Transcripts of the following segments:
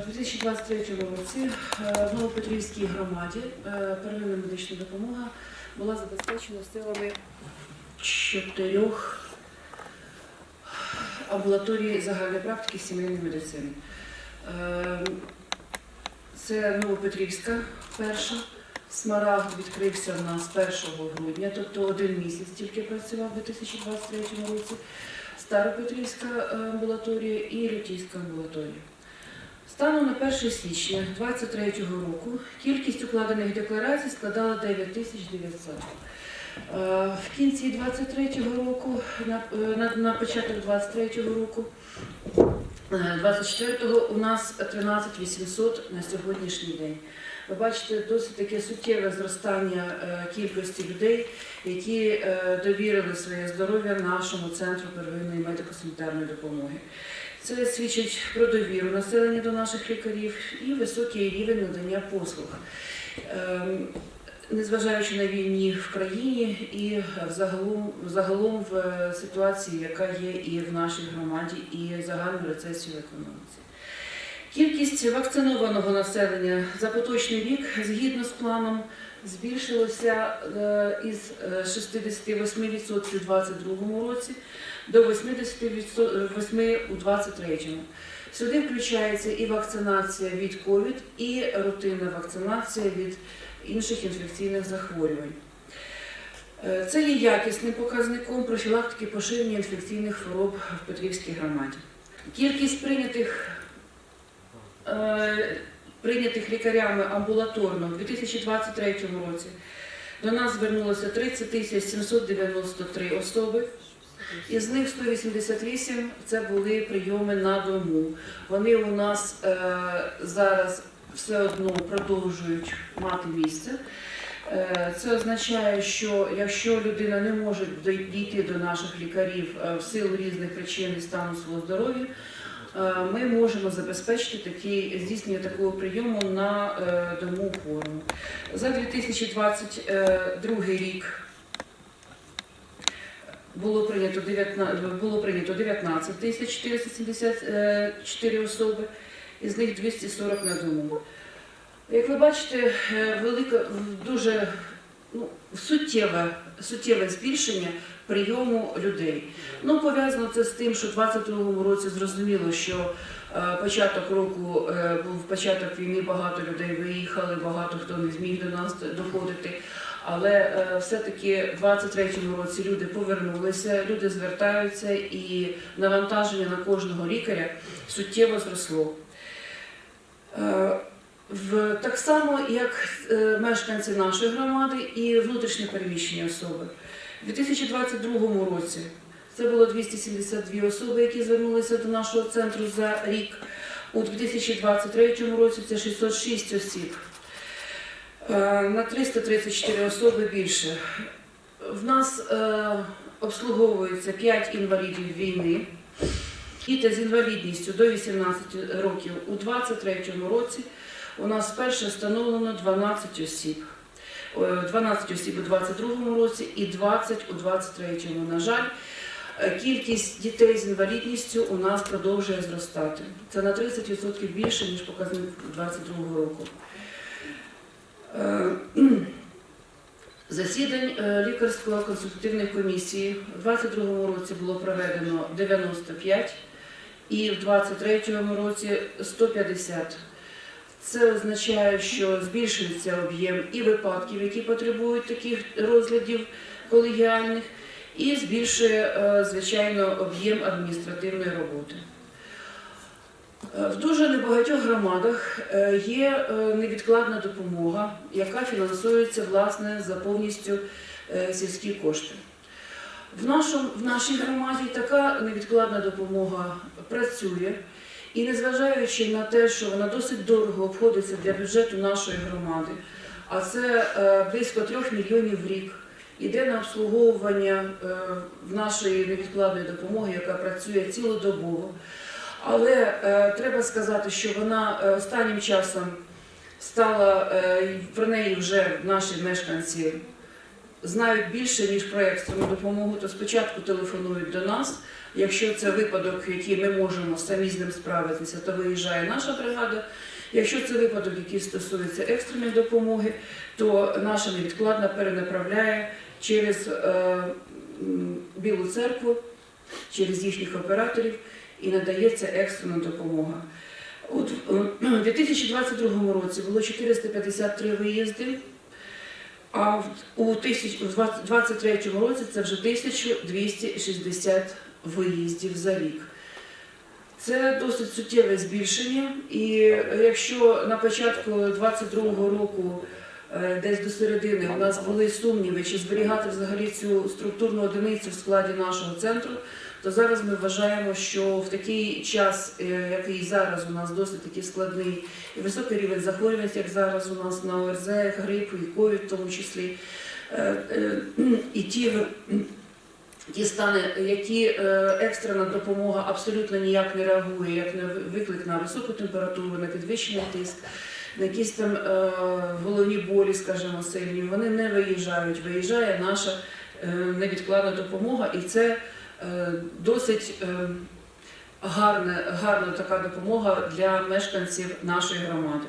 У 2023 році е, в Новопетрівській громаді е, первинна медична допомога була забезпечена силами чотирьох амбулаторій загальної практики сімейної медицини. Е, Це Новопетрівська перша. Смарагд відкрився в нас 1 грудня, тобто один місяць тільки працював у 2023 році. Старопетрівська амбулаторія і Лютійська амбулаторія. Станом на 1 січня 2023 року кількість укладених декларацій складала 9900. Е, В кінці 2023 року, на, е, на, на початок 2023 року, е, 24-го у нас 13800 на сьогоднішній день. Ви бачите досить таке суттєве зростання е, кількості людей, які е, довірили своє здоров'я нашому центру первинної медико-санітарної допомоги. Це свідчить про довіру населення до наших лікарів і високий рівень надання послуг. Ем, Незважаючи на війні в країні і взагалом, загалом в е, ситуації, яка є і в нашій громаді, і загальну рецесію в економіці. Кількість вакцинованого населення за поточний рік згідно з планом збільшилося е, із е, 68% у 2022 році до 88% у 2023. Сюди включається і вакцинація від ковід, і рутинна вакцинація від інших інфекційних захворювань. Е, Це є якісним показником профілактики поширення інфекційних хвороб в Петрівській громаді. Кількість прийнятих, е, прийнятих лікарями амбулаторно в 2023 році до нас звернулося 30 тисяч 793 особи. Із них 188 це були прийоми на дому. Вони у нас е, зараз все одно продовжують мати місце. Е, Це означає, що якщо людина не може дійти до наших лікарів е, в силу різних причин і стану свого здоров'я, ми можемо забезпечити такий, здійснення такого прийому на е, дому хворому. За 2022 рік було прийнято 19, було прийнято 19 тисяч 474 особи, із них 240 на дому. Як ви бачите, е, велике, дуже ну, суттєве, суттєве збільшення прийому людей. Ну, пов'язано це з тим, що в 22-му році зрозуміло, що е, початок року е, був початок війни, багато людей виїхали, багато хто не зміг до нас доходити. Але е, все-таки в 23-му році люди повернулися, люди звертаються, і навантаження на кожного лікаря суттєво зросло. В, так само, як е, мешканці нашої громади і внутрішньо переміщені особи. У 2022 році це було 272 особи, які звернулися до нашого центру за рік. У 2023 році це 606 осіб. Е, На 334 особи більше. В нас е, обслуговується 5 інвалідів війни. Діти з інвалідністю до 18 років у 2023 році у нас вперше встановлено 12 осіб. Е, 12 осіб у 2022 році і 20 у 2023. На жаль, е, кількість дітей з інвалідністю у нас продовжує зростати. Це на 30% більше, ніж показник 2022 року. Е, Засідань е, лікарсько-консультативної комісії у 2022 році було проведено 95 і в 2023 році 150. Це означає, що збільшується об'єм і випадків, які потребують таких розглядів колегіальних, і збільшує, е, звичайно, об'єм адміністративної роботи. Е, В дуже небагатьох громадах е, є невідкладна допомога, яка фінансується власне за повністю сільські кошти. В, нашому, в нашій громаді така невідкладна допомога працює, і незважаючи на те, що вона досить дорого обходиться для бюджету нашої громади, а це е, близько трьох мільйонів в рік, іде на обслуговування е, в нашої невідкладної допомоги, яка працює цілодобово. Але е, треба сказати, що вона останнім часом стала про неї вже наші мешканці знають більше ніж про екстрену допомогу. То спочатку телефонують до нас, Якщо це випадок, який ми можемо самі з ним справитися, то виїжджає наша бригада. Якщо це випадок, який стосується екстреної допомоги, то наша невідкладна перенаправляє через е, Білу церкву, через їхніх операторів і надається екстрена допомога. От у 2022 році було 453 виїзди, а у 2023 році це вже 1260 виїздів за рік. Це досить суттєве збільшення, і якщо на початку 2022 року, е, десь до середини, у нас були сумніви, чи зберігати взагалі цю структурну одиницю в складі нашого центру, то зараз ми вважаємо, що в такий час, е, який зараз у нас досить такий складний і високий рівень захворюваності, як зараз у нас на ОРЗ, грипу і ковід в тому числі, е, і ті ті стани, які е, екстрена допомога абсолютно ніяк не реагує, як на виклик на високу температуру, на підвищений тиск, на якісь там е, головні болі, скажімо, сильні, вони не виїжджають. Виїжджає наша е, невідкладна допомога, і це досить гарна, гарна така допомога для мешканців нашої громади.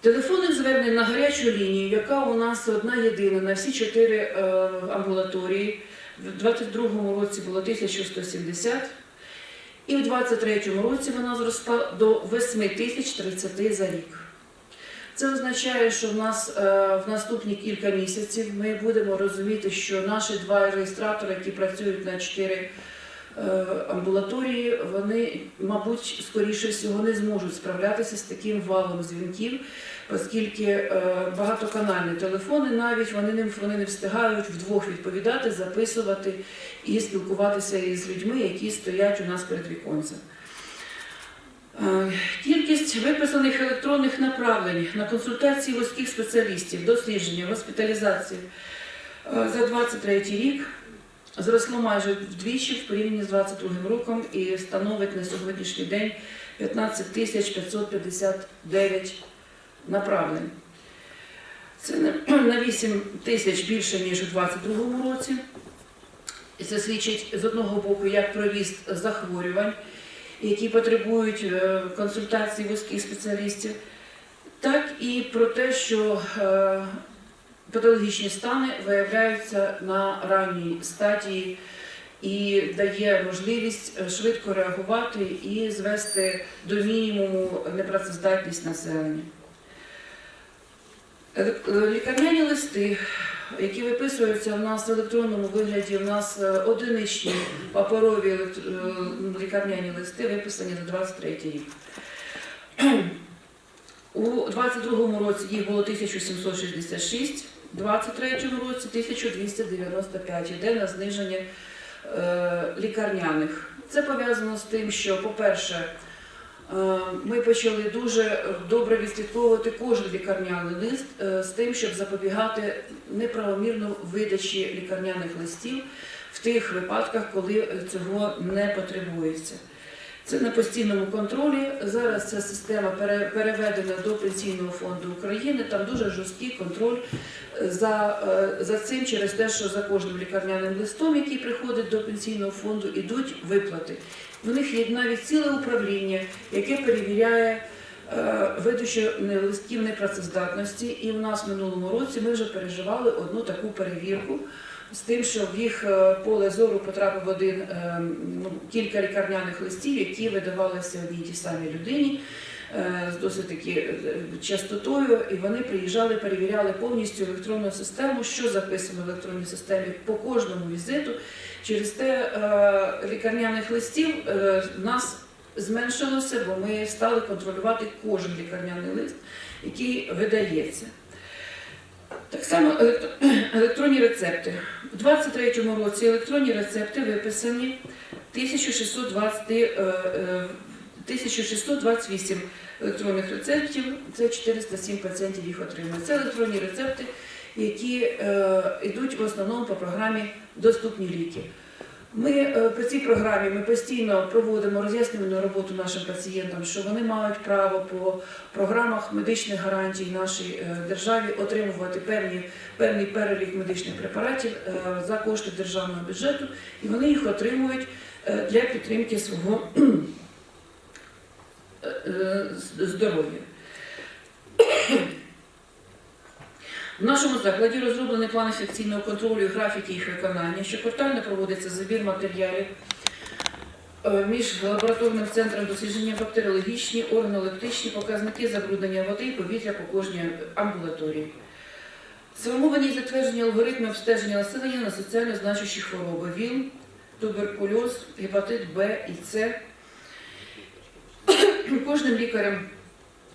Телефонних звернень на гарячу лінію, яка у нас одна єдина на всі чотири е, амбулаторії. В 22-му році було 1170, і в 23-му році вона зросла до 8030 за рік. Це означає, що в нас е, в наступні кілька місяців ми будемо розуміти, що наші два реєстратори, які працюють на чотири е, амбулаторії, вони, мабуть, скоріше всього не зможуть справлятися з таким валом дзвінків, оскільки е, багатоканальні телефони навіть вони не, вони не встигають вдвох відповідати, записувати і спілкуватися із людьми, які стоять у нас перед віконцем. Е, Кількість виписаних електронних направлень на консультації вузьких спеціалістів, дослідження, госпіталізації е, за 23 рік зросло майже вдвічі в порівнянні з 22 роком і становить на сьогоднішній день 15 тисяч 559 направлень. Це на- на 8 тисяч більше, ніж у 22 році. І це свідчить з одного боку як про ріст захворювань, які потребують е, консультацій вузьких спеціалістів, так і про те, що е, патологічні стани виявляються на ранній стадії і дає можливість е, швидко реагувати і звести до мінімуму непрацездатність населення. Е, Лікарняні листи, які виписуються в нас в електронному вигляді, в нас е, одиничні паперові е, лікарняні листи виписані за 23 рік. У 22 році їх було 1766, у 23 році 1295, йде на зниження лікарняних. Це пов'язано з тим, що, по-перше, ми почали дуже добре відслідковувати кожен лікарняний лист е, з тим, щоб запобігати неправомірно видачі лікарняних листів в тих випадках, коли е, цього не потребується. Це на постійному контролі. Зараз ця система переведена до Пенсійного фонду України. Там дуже жорсткий контроль е, за, е, за цим через те, що за кожним лікарняним листом, який приходить до пенсійного фонду, ідуть виплати. В них є навіть ціле управління, яке перевіряє е, видачу листків непрацездатності. І в нас в минулому році ми вже переживали одну таку перевірку з тим, що в їх е, поле зору потрапив один ну, кілька лікарняних листів, які видавалися одній тій самій людині з досить таки частотою, і вони приїжджали, перевіряли повністю електронну систему, що записано в електронній системі по кожному візиту. Через те е, лікарняних листів е, нас зменшилося, бо ми стали контролювати кожен лікарняний лист, який видається. Так само електронні рецепти. У 2023 році електронні рецепти виписані 1620, е, е, 1628 електронних рецептів, це 407 пацієнтів їх отримують. Це електронні рецепти, які е, йдуть в основному по програмі Доступні ліки. Ми е, по цій програмі ми постійно проводимо роз'яснювальну роботу нашим пацієнтам, що вони мають право по програмах медичних гарантій нашій е, державі отримувати певні, певний перелік медичних препаратів за кошти державного бюджету, і вони їх отримують для підтримки свого здоров'я. В нашому закладі розроблений план інфекційного контролю і графіки їх виконання. Щоквартально проводиться забір матеріалів е, між лабораторним центром дослідження бактеріологічні, органолептичні показники забруднення води і повітря по кожній амбулаторії. Сформовані затверджені алгоритми обстеження населення на соціально значущі хвороби ВІЛ, туберкульоз, гепатит Б і С. Кожним лікарем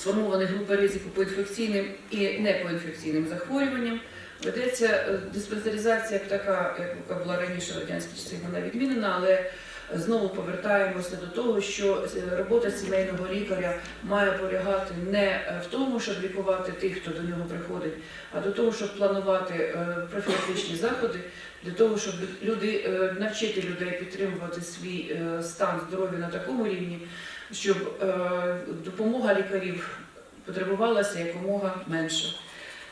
сформовані групи ризику по інфекційним і непоінфекційним захворюванням. Ведеться е, диспансеризація як така, яка була раніше в радянські часи, вона відмінена, але знову повертаємося до того, що е, робота сімейного лікаря має полягати не е, в тому, щоб лікувати тих, хто до нього приходить, а до того, щоб планувати профілактичні заходи, для того, щоб люди навчити людей підтримувати свій стан здоров'я на такому рівні, щоб е, допомога лікарів потребувалася якомога менше.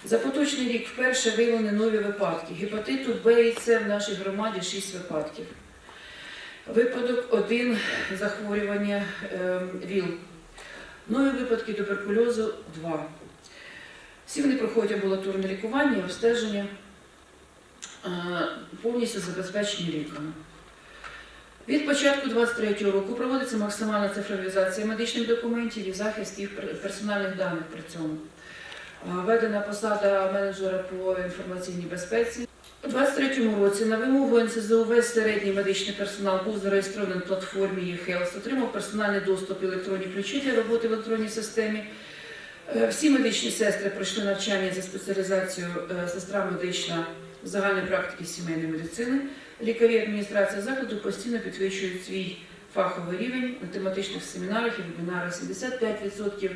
За поточний рік вперше виявлені нові випадки. Гепатиту Б і С в нашій громаді 6 випадків. Випадок 1 захворювання е, ВІЛ. Нові випадки туберкульозу 2. Всі вони проходять амбулаторне лікування і обстеження, е, повністю забезпечені ліками. Від початку 2023 року проводиться максимальна цифровізація медичних документів і захист їх персональних даних при цьому. Введена посада менеджера по інформаційній безпеці. У 2023 році на вимогу НСЗУ весь середній медичний персонал був зареєстрований на платформі eHealth, отримав персональний доступ і електронні ключі для роботи в електронній системі. Е, Всі медичні сестри пройшли навчання за спеціалізацією е, сестра медична загальної практики сімейної медицини. Лікарі адміністрації закладу постійно підвищують свій фаховий рівень на тематичних семінарах і вебінарах. 75%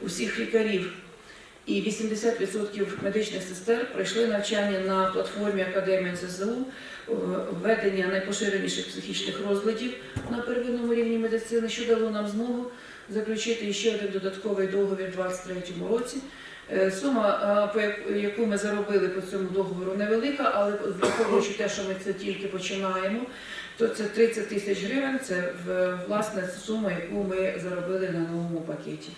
усіх лікарів і 80% медичних сестер пройшли навчання на платформі Академії НСЗУ, е, введення найпоширеніших психічних розладів на первинному рівні медицини, що дало нам змогу заключити ще один додатковий договір у 2023 році. Е, Сума, е, яку ми заробили по цьому договору, невелика, але враховуючи те, що ми це тільки починаємо, то це 30 тисяч гривень. Це власне сума, яку ми заробили на новому пакеті.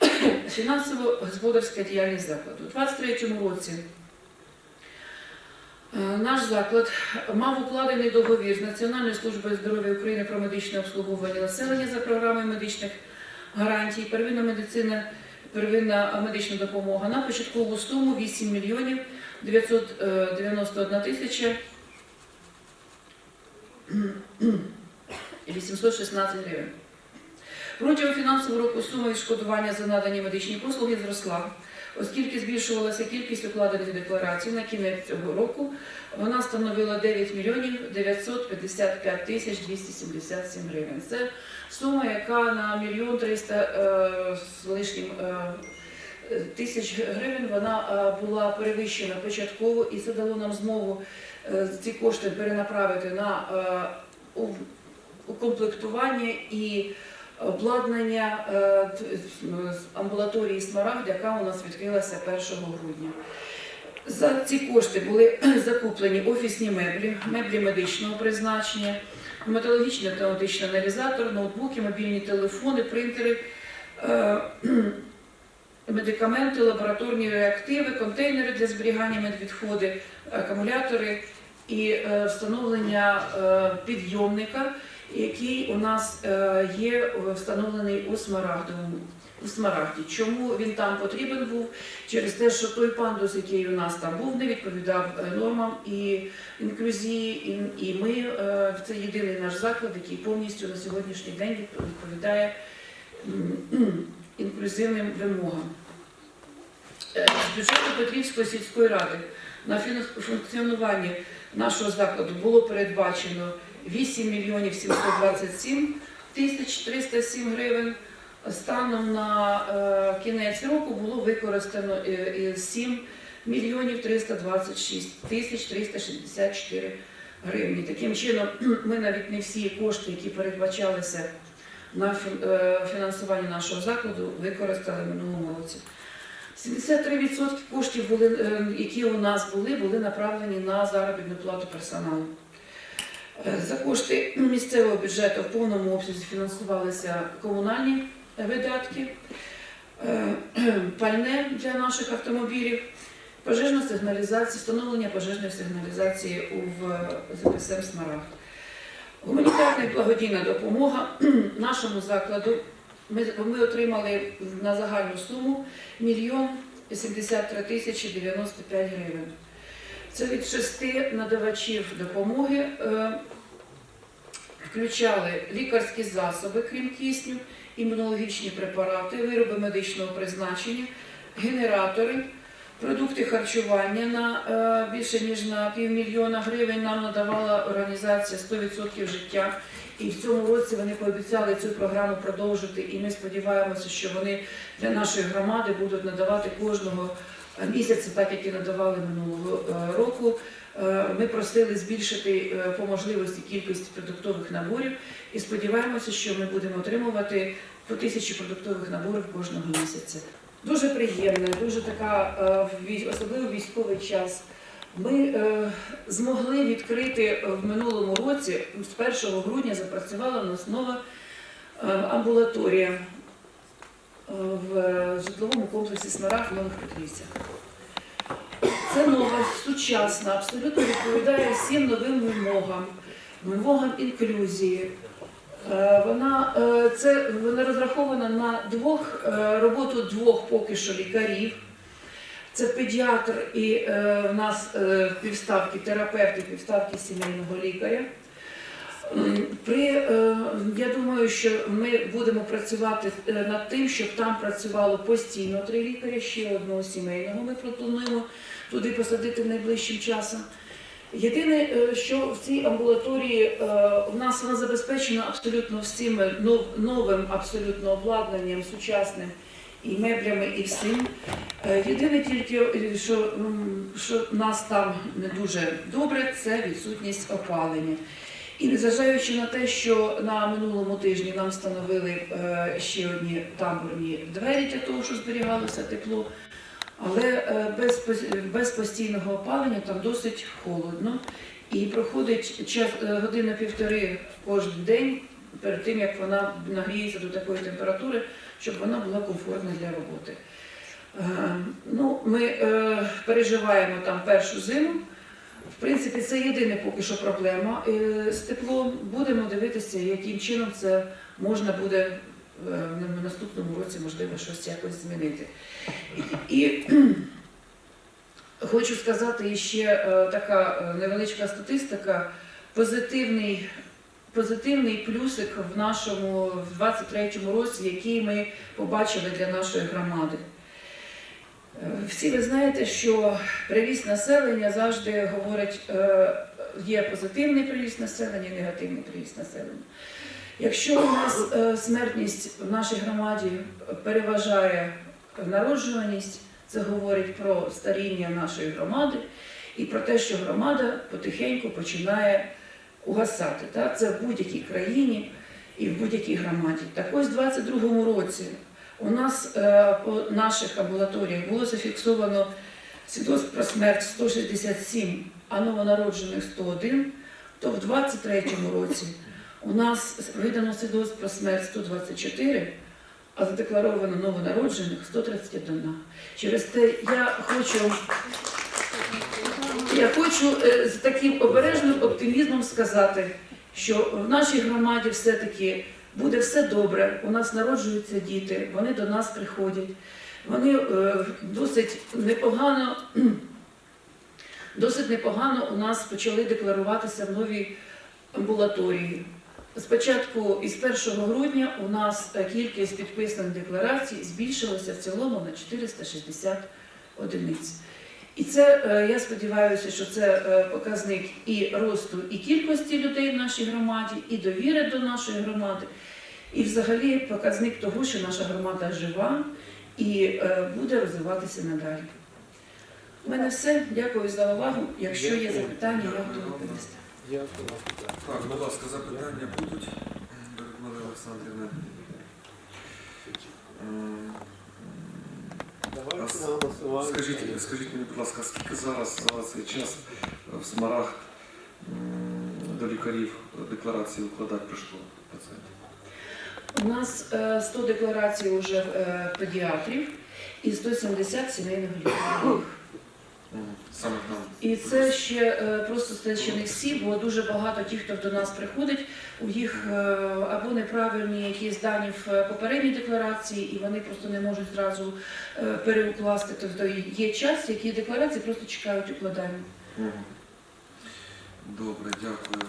Фінансово-господарська діяльність закладу. У 2023 році е, наш заклад мав укладений договір з Національною службою здоров'я України про медичне обслуговування населення за програмою медичних гарантій, первинна медицина, первинна медична допомога на початкову суму 8 мільйонів 991 тисяча 816 гривень. Протягом фінансового року сума відшкодування за надані медичні послуги зросла, оскільки збільшувалася кількість укладених декларацій на кінець цього року. Вона становила 9 мільйонів 955 тисяч 277 гривень. Це сума, яка на мільйон 300 е, з лишнім е, тисяч гривень вона е, була перевищена початково, і це дало нам змогу ці кошти перенаправити на укомплектування і обладнання е, амбулаторії Смарагд, яка у нас відкрилася 1 грудня. За ці кошти були закуплені офісні меблі, меблі медичного призначення, металогічний автоматичний аналізатор, ноутбуки, мобільні телефони, принтери, е, медикаменти, лабораторні реактиви, контейнери для зберігання медвідходи, акумулятори і е, встановлення підйомника, який у нас е, є е, встановлений у Смарагдовому. У Смарагді. Чому він там потрібен був? Через те, що той пандус, який у нас там був, не відповідав е, нормам і інклюзії, і, ми це єдиний наш заклад, який повністю на сьогоднішній день відповідає інклюзивним вимогам. З бюджету Петрівської сільської ради на функціонування нашого закладу було передбачено 8 мільйонів 727 тисяч 307 гривень. Станом на е, кінець року було використано е, е, 7 мільйонів 326 тисяч 364 гривні. Таким чином, ми навіть не всі кошти, які передбачалися на е, фінансування нашого закладу, використали минулому році. 73% коштів, були, е, які у нас були, були направлені на заробітну плату персоналу. Е, За кошти місцевого бюджету в повному обсязі фінансувалися комунальні видатки, е, пальне для наших автомобілів, пожежна сигналізація, встановлення пожежної сигналізації в ЗПСМ Смарагд. Гуманітарна благодійна допомога нашому закладу. Ми, ми отримали на загальну суму мільйон 73 тисячі 95 гривень. Це від шести надавачів допомоги е, включали лікарські засоби, крім кисню, імунологічні препарати, вироби медичного призначення, генератори, продукти харчування на е, більше ніж на півмільйона гривень нам надавала організація 100% життя. І в цьому році вони пообіцяли цю програму продовжити. І ми сподіваємося, що вони для нашої громади будуть надавати кожного місяця, так як і надавали минулого е, року. Е, Ми просили збільшити е, по можливості кількість продуктових наборів і сподіваємося, що ми будемо отримувати по тисячі продуктових наборів кожного місяця. Дуже приємно, дуже така, е, особливо військовий час. Ми е, змогли відкрити е, в минулому році, з 1 грудня запрацювала у нас нова е, амбулаторія е, в е, житловому комплексі Смарагд в Нових Петрівцях. Це нова, сучасна, абсолютно відповідає всім новим вимогам, вимогам інклюзії. Е, Вона, е, це, вона розрахована на двох, роботу двох поки що лікарів. Це педіатр і в нас півставки терапевти, півставки сімейного лікаря. При, е, я думаю, що ми будемо працювати е, над тим, щоб там працювало постійно три лікаря, ще одного сімейного. Ми пропонуємо туди посадити найближчим часом. Єдине, е, що в цій амбулаторії в нас вона забезпечена абсолютно всім новим абсолютно обладнанням, сучасним і меблями, і всім. Єдине тільки, що, що нас там не дуже добре, це відсутність опалення. І незважаючи на те, що на минулому тижні нам встановили е, ще одні тамбурні двері для того, щоб зберігалося тепло, але е, без, без постійного опалення там досить холодно. І проходить час е, година-півтори кожен день перед тим, як вона нагріється до такої температури, щоб вона була комфортна для роботи. Ну, ми переживаємо там першу зиму. В принципі, це єдина поки що проблема е, з теплом. Будемо дивитися, яким чином це можна буде е, на наступному році, можливо, щось якось змінити. І, хочу сказати ще е, така е, невеличка статистика. Позитивний, позитивний плюсик в нашому в 23-му році, який ми побачили для нашої громади. Всі ви знаєте, що приріст населення завжди говорять, е, є позитивний приріст населення, і негативний приріст населення. Якщо у нас е, смертність в нашій громаді переважає народжуваність, це говорить про старіння нашої громади і про те, що громада потихеньку починає угасати. Так? Це в будь-якій країні і в будь-якій громаді. Так ось в 22-му році у нас е, по наших амбулаторіях було зафіксовано свідоцтв про смерть 167, а новонароджених 101, то в 23-му році у нас видано свідоцтв про смерть 124, а задекларовано новонароджених 131. Через те я хочу, я хочу е, з таким обережним оптимізмом сказати, що в нашій громаді все-таки буде все добре. У нас народжуються діти, вони до нас приходять. Вони е, досить непогано, досить непогано у нас почали декларуватися в новій амбулаторії. Спочатку із 1 грудня у нас е, кількість підписаних декларацій збільшилася в цілому на 460 одиниць. І це е, я сподіваюся, що це е, показник і росту і кількості людей в нашій громаді, і довіри до нашої громади, і взагалі показник того, що наша громада жива і е, буде розвиватися надалі. У мене все. Дякую за увагу. Якщо є запитання, я готова відповісти. Так, будь ласка, запитання будуть до Скажіть, скажіть мені, будь ласка, скільки зараз за цей час в смарах до лікарів декларації укладати прийшло пацієнтів? У нас е, 100 декларацій вже е, педіатрів і 170 сімейних лікарів. Мгм. Саме там. І це ще е, просто це ще не всі, бо дуже багато тих, хто до нас приходить, у їх е, або неправильні якісь дані в е, попередній декларації, і вони просто не можуть зразу переукласти. Тобто є час, які декларації просто чекають укладання. Добре, дякую.